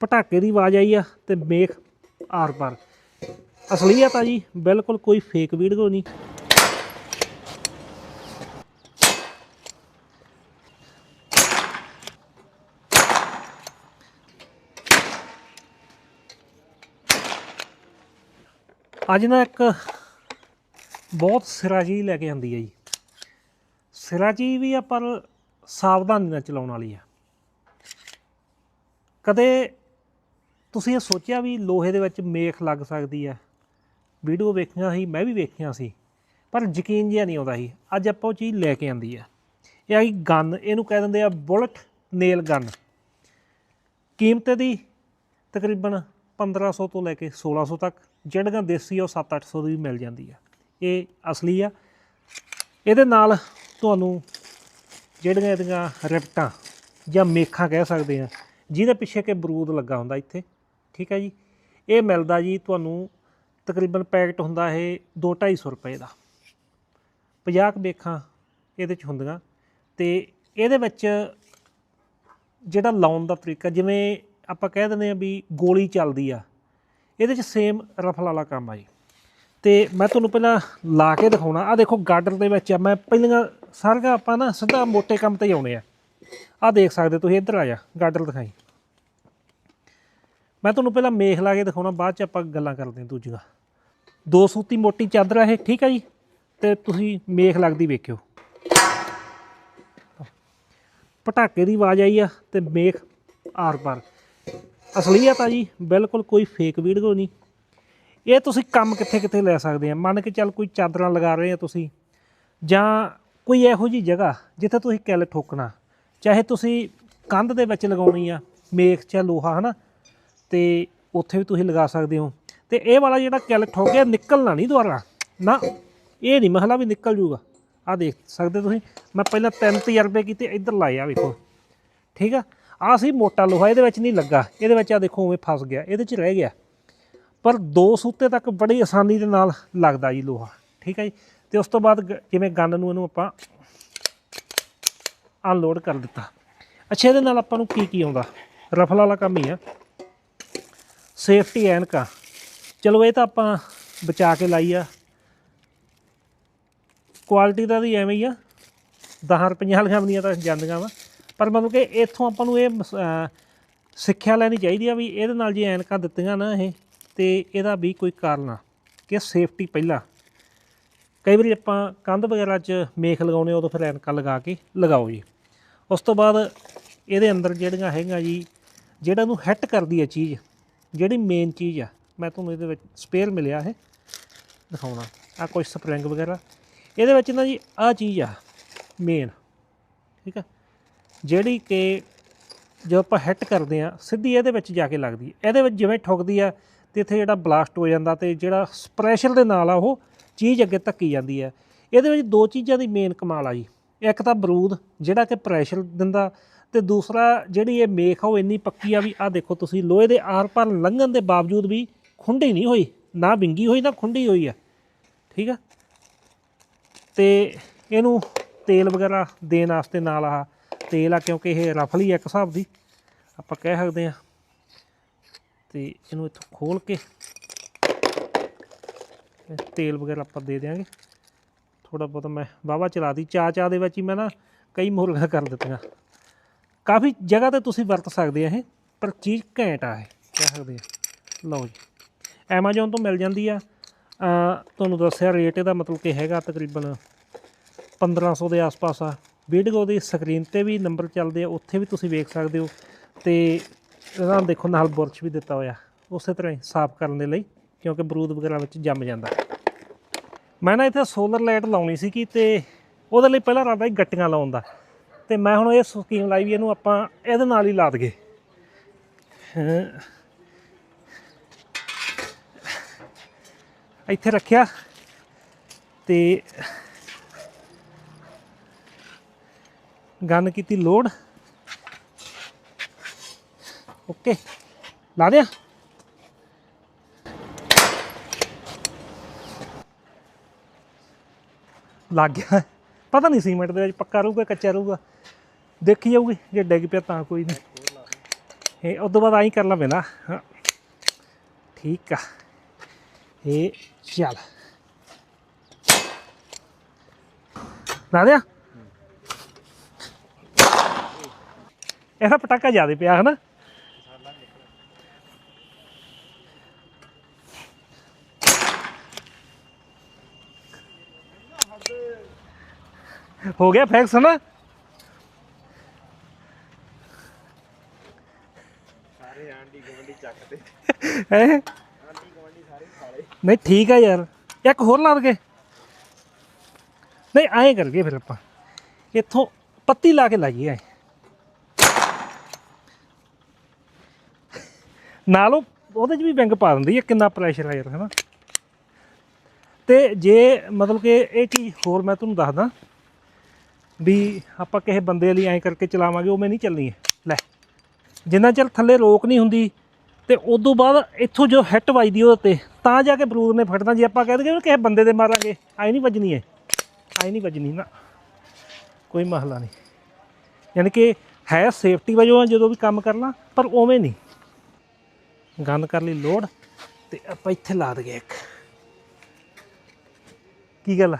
ਪਟਾਕੇ ਦੀ ਆਵਾਜ਼ ਆਈ ਆ ਤੇ ਮੇਖ ਆਰ ਪਾਰ। ਅਸਲੀਅਤ ਆ ਜੀ, ਬਿਲਕੁਲ ਕੋਈ ਫੇਕ ਵੀਡੀਓ ਨਹੀਂ। ਅੱਜ ਨਾ ਇੱਕ ਬਹੁਤ ਸਿਰਾ ਚੀਜ਼ ਲੈ ਕੇ ਆਂਦੀ ਹੈ ਜੀ। ਸਿਰਾ ਚੀਜ਼ ਵੀ ਆ ਪਰ ਸਾਵਧਾਨੀ ਨਾਲ ਚਲਾਉਣ ਵਾਲੀ ਆ। ਕਦੇ ਤੁਸੀਂ ਇਹ ਸੋਚਿਆ ਵੀ ਲੋਹੇ ਦੇ ਵਿੱਚ ਮੇਖ ਲੱਗ ਸਕਦੀ ਆ ਵੀਡੀਓ ਵੇਖੀਆਂ ਸੀ, ਮੈਂ ਵੀ ਵੇਖੀਆਂ ਸੀ, ਪਰ ਯਕੀਨ ਜਿਹਾ ਨਹੀਂ ਆਉਂਦਾ ਸੀ। ਅੱਜ ਆਪਾਂ ਉਹ ਚੀਜ਼ ਲੈ ਕੇ ਆਂਦੀ ਆ ਇਹ ਆਈ ਗਨ, ਇਹਨੂੰ ਕਹਿ ਦਿੰਦੇ ਆ ਬੁਲਟ ਨੇਲ ਗਨ। ਕੀਮਤ ਦੀ ਤਕਰੀਬਨ 1500 ਤੋਂ ਲੈ ਕੇ 1600 ਤੱਕ ਜਿਹੜੀਆਂ ਦੇਸੀ ਆ ਉਹ 7-800 ਦੀ ਵੀ ਮਿਲ ਜਾਂਦੀ ਆ। ਇਹ ਅਸਲੀ ਆ। ਇਹਦੇ ਨਾਲ ਤੁਹਾਨੂੰ ਜਿਹੜੀਆਂ ਇਹਦੀਆਂ ਰਿਪਟਾਂ ਜਾਂ ਮੇਖਾਂ ਕਹਿ ਸਕਦੇ ਆ, ਜਿਹਦੇ ਪਿੱਛੇ ਕਿ ਬਰੂਦ ਲੱਗਾ ਹੁੰਦਾ ਇੱਥੇ ਠੀਕ ਹੈ ਜੀ। ਇਹ ਮਿਲਦਾ ਜੀ ਤੁਹਾਨੂੰ ਤਕਰੀਬਨ ਪੈਕਟ ਹੁੰਦਾ ਇਹ 2-250 ਰੁਪਏ ਦਾ। 50 ਕੁ ਮੇਖਾਂ ਇਹਦੇ ਚ ਹੁੰਦੀਆਂ। ਤੇ ਇਹਦੇ ਵਿੱਚ ਜਿਹੜਾ ਲਾਉਣ ਦਾ ਤਰੀਕਾ, ਜਿਵੇਂ ਆਪਾਂ ਕਹਿ ਦਿੰਦੇ ਆ ਵੀ ਗੋਲੀ ਚੱਲਦੀ ਆ, ਇਹਦੇ ਚ ਸੇਮ ਰਫਲ ਵਾਲਾ ਕੰਮ ਆ ਜੀ। ਤੇ ਮੈਂ ਤੁਹਾਨੂੰ ਪਹਿਲਾਂ ਲਾ ਕੇ ਦਿਖਾਉਣਾ। ਆ ਦੇਖੋ ਗਾਰਡਰ ਦੇ ਵਿੱਚ ਆ। ਮੈਂ ਪਹਿਲਾਂ ਸਾਰੀਆਂ ਆਪਾਂ ਨਾ ਸਿੱਧਾ ਮੋਟੇ ਕੰਮ ਤੇ ਹੀ ਆਉਣੇ ਆ। ਆ ਦੇਖ ਸਕਦੇ ਤੁਸੀਂ ਇੱਧਰ ਆ ਜਾ ਗਾਰਡਰ ਦਿਖਾਈ। ਮੈਂ ਤੁਹਾਨੂੰ ਪਹਿਲਾਂ ਮੇਖ ਲਾ ਕੇ ਦਿਖਾਉਣਾ, ਬਾਅਦ ਚ ਆਪਾਂ ਗੱਲਾਂ ਕਰਦੇ ਹਾਂ ਦੂਜੀਆਂ। ਦੋ ਸੂਤੀ ਮੋਟੀ ਚਾਦਰ ਆ ਇਹ, ਠੀਕ ਆ ਜੀ? ਤੇ ਤੁਸੀਂ ਮੇਖ ਲੱਗਦੀ ਵੇਖਿਓ। ਪਟਾਕੇ ਦੀ ਆਵਾਜ਼ ਆਈ ਆ ਤੇ ਮੇਖ ਆਰ ਪਾਰ। ਅਸਲੀਅਤ ਆ ਜੀ, ਬਿਲਕੁਲ ਕੋਈ ਫੇਕ ਵੀਡੀਓ ਨਹੀਂ। ਇਹ ਤੁਸੀਂ ਕੰਮ ਕਿੱਥੇ ਕਿੱਥੇ ਲੈ ਸਕਦੇ ਆ? ਮੰਨ ਕੇ ਚੱਲ ਕੋਈ ਚਾਦਰਾਂ ਲਗਾ ਰਹੇ ਆ ਤੁਸੀਂ, ਜਾਂ ਕੋਈ ਇਹੋ ਜੀ ਜਗ੍ਹਾ ਜਿੱਥੇ ਤੁਸੀਂ ਕਿੱਲ ਠੋਕਣਾ। ਚਾਹੇ ਤੁਸੀਂ ਕੰਧ ਦੇ ਵਿੱਚ ਲਗਾਉਣੀ ਆ, ਮੇਖ ਜਾਂ ਲੋਹਾ, ਹਨਾ? ਤੇ ਉੱਥੇ ਵੀ ਤੁਸੀਂ ਲਗਾ ਸਕਦੇ ਹੋ। ਤੇ ਇਹ ਵਾਲਾ ਜਿਹੜਾ ਕੈਲਟ ਹੋ ਗਿਆ ਨਿਕਲਣਾ ਨਹੀਂ ਦੁਬਾਰਾ। ਨਾ, ਇਹ ਨਹੀਂ ਮਹਲਾ ਵੀ ਨਿਕਲ ਜੂਗਾ। ਆ ਦੇਖ ਸਕਦੇ ਤੁਸੀਂ, ਮੈਂ ਪਹਿਲਾਂ ਤਿੰਨ ਤਜਰਬੇ ਕੀਤੇ, ਇੱਧਰ ਲਾਏ ਆ ਵੇਖੋ। ਠੀਕ ਆ? ਆ ਸੀ ਮੋਟਾ ਲੋਹਾ, ਇਹਦੇ ਵਿੱਚ ਨਹੀਂ ਲੱਗਾ। ਇਹਦੇ ਵਿੱਚ ਆ ਦੇਖੋ, ਉਵੇਂ ਫਸ ਗਿਆ। ਇਹਦੇ ਚ ਰਹਿ ਗਿਆ। ਪਰ ਦੋ ਸੂਤੇ ਤੱਕ ਬੜੀ ਆਸਾਨੀ ਦੇ ਨਾਲ ਲੱਗਦਾ ਜੀ ਲੋਹਾ। ਠੀਕ ਹੈ ਜੀ? ਤੇ ਉਸ ਤੋਂ ਬਾਅਦ ਗ- ਜਿਵੇਂ ਗੰਨ ਨੂੰ ਇਹਨੂੰ ਆਪਾਂ ਅਨਲੋਡ ਕਰ ਦਿੱਤਾ। ਅੱਛਾ, ਇਹਦੇ ਨਾਲ ਆਪਾਂ ਨੂੰ ਕੀ ਕੀ ਆਉਂਦਾ? ਰਫਲ ਵਾਲਾ ਕੰਮ ਹੀ ਆ। ਸੇਫਟੀ ਐਨਕਾਂ ਚਲੋ ਇਹ ਤਾਂ ਆਪਾਂ ਬਚਾ ਕੇ ਲਾਈ ਆ। ਕੁਆਲਿਟੀ ਦਾ ਵੀ ਐਵੇਂ ਹੀ ਆ। 10 ਰੁਪਈਆਂ ਵਾਲੀਆਂ ਵੀ ਤਾਂ ਜਾਂਦੀਆਂ ਵਾ। ਪਰ ਮਤਲਬ ਕਿ ਇੱਥੋਂ ਆਪਾਂ ਨੂੰ ਇਹ ਮਸ- ਸਿੱਖਿਆ ਲੈਣੀ ਚਾਹੀਦੀ ਆ ਵੀ ਇਹਦੇ ਨਾਲ ਜੇ ਐਨਕਾਂ ਦਿੱਤੀਆਂ ਨਾ ਇਹ, ਤੇ ਇਹਦਾ ਵੀ ਕੋਈ ਕਾਰਨ ਆ ਕਿ ਸੇਫਟੀ ਪਹਿਲਾਂ। ਕਈ ਵਾਰੀ ਆਪਾਂ ਕੰਧ ਵਗੈਰਾ 'ਚ ਮੇਖ ਲਗਾਉਣੇ ਉਦੋਂ ਫਿਰ ਐਨਕਾਂ ਲਗਾ ਕੇ ਲਗਾਓ ਜੀ। ਉਸ ਤੋਂ ਬਾਅਦ ਇਹਦੇ ਅੰਦਰ ਜਿਹੜੀਆਂ ਹੈਗੀਆਂ ਜੀ, ਜਿਹੜਾ ਨੂੰ ਹਿੱਟ ਕਰਦੀ ਹੈ ਚੀਜ਼ ਜਿਹੜੀ ਮੇਨ ਚੀਜ਼ ਆ, ਮੈਂ ਤੁਹਾਨੂੰ ਇਹਦੇ ਵਿੱਚ ਸਪੇਅਰ ਮਿਲਿਆ ਇਹ, ਦਿਖਾਉਣਾ। ਆ ਕੁਝ ਸਪਰਿੰਗ ਵਗੈਰਾ। ਇਹਦੇ ਵਿੱਚ ਨਾ ਜੀ ਆ ਚੀਜ਼ ਆ ਮੇਨ ਠੀਕ ਆ? ਜਿਹੜੀ ਕਿ ਜਦੋਂ ਆਪਾਂ ਹਿੱਟ ਕਰਦੇ ਆ, ਸਿੱਧੀ ਇਹਦੇ ਵਿੱਚ ਜਾ ਕੇ ਲੱਗਦੀ ਇਹਦੇ ਵਿੱਚ ਜਿਵੇਂ ਠੁਕਦੀ ਆ, ਤੇ ਇੱਥੇ ਜਿਹੜਾ ਬਲਾਸਟ ਹੋ ਜਾਂਦਾ ਤੇ ਜਿਹੜਾ ਸਪਰੈਸ਼ਰ ਦੇ ਨਾਲ ਆ, ਉਹ ਚੀਜ਼ ਅੱਗੇ ਧੱਕੀ ਜਾਂਦੀ ਹੈ ਇਹਦੇ ਵਿੱਚ ਦੋ ਚੀਜ਼ਾਂ ਦੀ ਮੇਨ ਕਮਾਲ ਆ ਜੀ। ਇੱਕ ਤਾਂ ਬਰੂਦ, ਜਿਹੜਾ ਕਿ ਪ੍ਰੈਸ਼ਰ ਦਿੰਦਾ ਤੇ ਦੂਸਰਾ ਜਿਹੜੀ ਇਹ ਮੇਖ ਆ, ਉਹ ਇੰਨੀ ਪੱਕੀ ਆ ਵੀ ਆ ਦੇਖੋ ਤੁਸੀਂ, ਲੋਹੇ ਦੇ ਆਰ ਪਾਰ ਲੰਘਣ ਦੇ ਬਾਵਜੂਦ ਵੀ ਖੁੰਡੀ ਨਹੀਂ ਹੋਈ, ਨਾ ਵਿੰਗੀ ਹੋਈ, ਨਾ ਖੁੰਡੀ ਹੋਈ ਆ। ਠੀਕ ਆ? ਤੇ ਇਹਨੂੰ ਤੇਲ ਵਗੈਰਾ ਦੇਣ ਵਾਸਤੇ ਨਾਲ ਆ ਤੇਲ ਆ, ਕਿਉਂਕਿ ਇਹ ਰਫਲੀ ਆ ਇੱਕ ਹਿਸਾਬ ਦੀ। ਆਪਾਂ ਕਹਿ ਸਕਦੇ ਆ ਤੇ ਇਹਨੂੰ ਇੱਥੋਂ ਖੋਲ ਕੇ ਤੇਲ ਵਗੈਰਾ ਆਪਾਂ ਦੇ ਦਿਆਂਗੇ। ਥੋੜਾ ਬਹੁਤ ਮੈਂ ਵਾਵਾ ਚਲਾ ਦੀ ਚਾ ਚਾ ਦੇ ਵਿੱਚ ਹੀ ਮੈਂ ਨਾ ਕਈ ਮੁਰਗਾ ਕਰ ਦਿੱਤੀਆਂ। ਕਾਫੀ ਜਗ੍ਹਾ ਤੇ ਤੁਸੀਂ ਵਰਤ ਸਕਦੇ ਆ ਇਹ, ਪਰ ਚੀਜ਼ ਘੈਂਟ ਆ ਇਹ, ਕਹਿ ਸਕਦੇ ਆ। ਲਓ ਜੀ ਐਮਾਜ਼ੋਨ ਤੋਂ ਮਿਲ ਜਾਂਦੀ ਆ। ਤੁਹਾਨੂੰ ਦੱਸਿਆ ਰੇਟ ਇਹਦਾ ਮਤਲਬ ਕਿ ਹੈਗਾ ਤਕਰੀਬਨ 1500 ਦੇ ਆਸ-ਪਾਸ ਆ। ਵੀਡੀਓ ਦੀ ਸਕਰੀਨ ਤੇ ਵੀ ਨੰਬਰ ਚੱਲਦੇ ਆ, ਉੱਥੇ ਵੀ ਤੁਸੀਂ ਵੇਖ ਸਕਦੇ ਹੋ। ਤੇ ਇਹਦਾ ਦੇਖੋ, ਨਾਲ ਬੁਰਸ਼ ਵੀ ਦਿੱਤਾ ਹੋਇਆ। ਉਸੇ ਤਰ੍ਹਾਂ ਹੀ ਸਾਫ਼ ਕਰਨ ਦੇ ਲਈ, ਕਿਉਂਕਿ ਬਰੂਦ ਵਗੈਰਾ ਵਿੱਚ ਜੰਮ ਜਾਂਦਾ। ਮੈਂ ਨਾ ਇੱਥੇ ਸੋਲਰ ਲਾਈਟ ਲਾਉਣੀ ਸੀ ਕਿ ਤੇ ਉਹਦੇ ਲਈ ਪਹਿਲਾਂ ਰਾਦਾ ਹੀ ਗੱਟੀਆਂ ਲਾਉਣ ਦਾ। ਤੇ ਮੈਂ ਹੁਣ ਇਹ ਸਕੀਮ ਲਾਈ ਵੀ ਇਹਨੂੰ ਆਪਾਂ ਇਹਦੇ ਨਾਲ ਹੀ ਲਾ ਦਈਏ। ਹਾਂ। ਇੱਥੇ ਰੱਖਿਆ ਤੇ ਗਨ ਕੀਤੀ ਲੋਡ। ਓਕੇ, ਲਾ ਦਿਆਂ। ਲੱਗ ਗਿਆ। ਪਤਾ ਨਹੀਂ ਸੀਮੈਂਟ ਦੇ ਵਿੱਚ ਪੱਕਾ ਰਹੂਗਾ, ਕੱਚਾ ਰਹੂਗਾ। ਦੇਖੀ ਜਾਊਗੀ, ਜੇ ਡਿੱਗ ਪਿਆ ਤਾਂ ਕੋਈ ਨਹੀਂ। ਇਹ ਉਸ ਤੋਂ ਬਾਅਦ ਆਈ ਕਰਨਾ ਪੈਣਾ ਠੀਕ ਆ। ਇਹ ਚੱਲ। ਲਾ ਦਿਆ। ਇਹਦਾ ਪਟਾਕਾ ਜ਼ਿਆਦਾ ਪਿਆ, ਹਨਾ? ਹੋ ਗਿਆ ਫੈਕਸ ਨਾ? ਸਾਰੇ ਆਂਟੀ ਗਵੰਡੀ ਚੱਕਦੇ। ਹੈ? ਆਂਟੀ ਗਵੰਡੀ ਸਾਰੇ ਖਾਲੇ। ਨਹੀਂ ਠੀਕ ਆ ਯਾਰ। ਇੱਕ ਹੋਰ ਲਾ ਦਗੇ ਨਹੀਂ ਐਂ ਕਰੀਏ ਫਿਰ ਆਪਾਂ। ਇੱਥੋਂ ਪੱਤੀ ਲਾ ਕੇ ਲਾਈਏ ਐਂ। ਨਾਲ ਉਹ ਉਹਦੇ 'ਚ ਵੀ ਵਿੰਗ ਪਾ ਦਿੰਦੀ ਹੈ ਕਿੰਨਾ ਪ੍ਰੈਸ਼ਰ ਆ ਯਾਰ ਹੈਨਾ ਤੇ ਜੇ ਮਤਲਬ ਕਿ ਇਹ ਚੀਜ਼ ਹੋਰ ਮੈਂ ਤੁਹਾਨੂੰ ਦੱਸਦਾ ਵੀ ਆਪਾਂ ਕਿਸੇ ਬੰਦੇ ਲਈ ਐਂ ਕਰਕੇ ਚਲਾਵਾਂਗੇ, ਉਹ ਮੈਂ ਨਹੀਂ ਚੱਲਣੀ। ਹੈ ਲੈ, ਜਿੰਨਾ ਚਿਰ ਥੱਲੇ ਰੋਕ ਨਹੀਂ ਹੁੰਦੀ ਤੇ ਉਦੋਂ ਬਾਅਦ ਇੱਥੋਂ ਜੋ ਹਿੱਟ ਵੱਜਦੀ ਉਹਦੇ ਤੇ ਤਾਂ ਜਾ ਕੇ ਬਰੂਦ ਨੇ ਫੜਨਾ। ਜੇ ਆਪਾਂ ਕਹਿ ਦਈਏ ਕਿਸੇ ਬੰਦੇ ਦੇ ਮਾਰਾਂਗੇ ਆਈ ਨਹੀਂ ਵੱਜਣੀ ਹੈ ਆਈ ਨਹੀਂ ਵੱਜਣੀ ਨਾ। ਕੋਈ ਮਹਲਾ ਨਹੀਂ। ਯਾਨੀ ਕਿ ਹੈ ਸੇਫਟੀ ਵਜੋਂ ਜਦੋਂ ਵੀ ਕੰਮ ਕਰਨਾ, ਪਰ ਉਵੇਂ ਨਹੀਂ। ਗੰਦ ਕਰ ਲਈ ਲੋਡ ਤੇ ਆਪਾਂ ਇੱਥੇ ਲਾ ਦਗੇ ਇੱਕ। ਕੀ ਗੱਲ ਆ?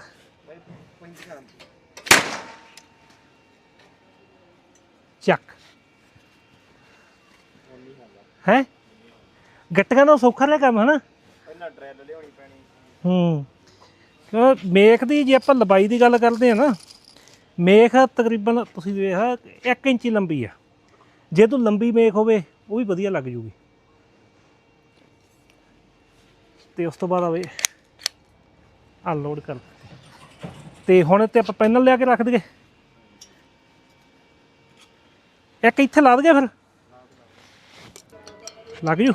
ਹੈ? ਗੱਟਕਾਂ ਦਾ ਸੌਖਾ ਲਿਆ ਕੰਮ ਹਨਾ ਪਹਿਲਾਂ ਡਰੈਲ ਲਿਆਉਣੀ ਪੈਣੀ ਹੂੰ। ਕਿਉਂ ਮੇਖ ਦੀ ਜੇ ਆਪਾਂ ਲੰਬਾਈ ਦੀ ਗੱਲ ਕਰਦੇ ਆ ਨਾ ਮੇਖ ਤਕਰੀਬਨ ਤੁਸੀਂ ਵੇਖਾ 1 ਇੰਚੀ ਲੰਬੀ ਆ। ਜੇ ਤੂੰ ਲੰਬੀ ਮੇਖ ਹੋਵੇ ਉਹ ਵੀ ਵਧੀਆ ਲੱਗ ਜੂਗੀ। ਤੇ ਉਸ ਤੋਂ ਬਾਅਦ ਆਵੇ ਅਨਲੋਡ ਕਰ। ਤੇ ਹੁਣ ਤੇ ਆਪਾਂ ਪੈਨਲ ਲਿਆ ਕੇ ਰੱਖ ਦਈਏ। ਇੱਕ ਇੱਥੇ ਲਾ ਦਈਏ ਫਿਰ। ਲੱਗ ਜੂ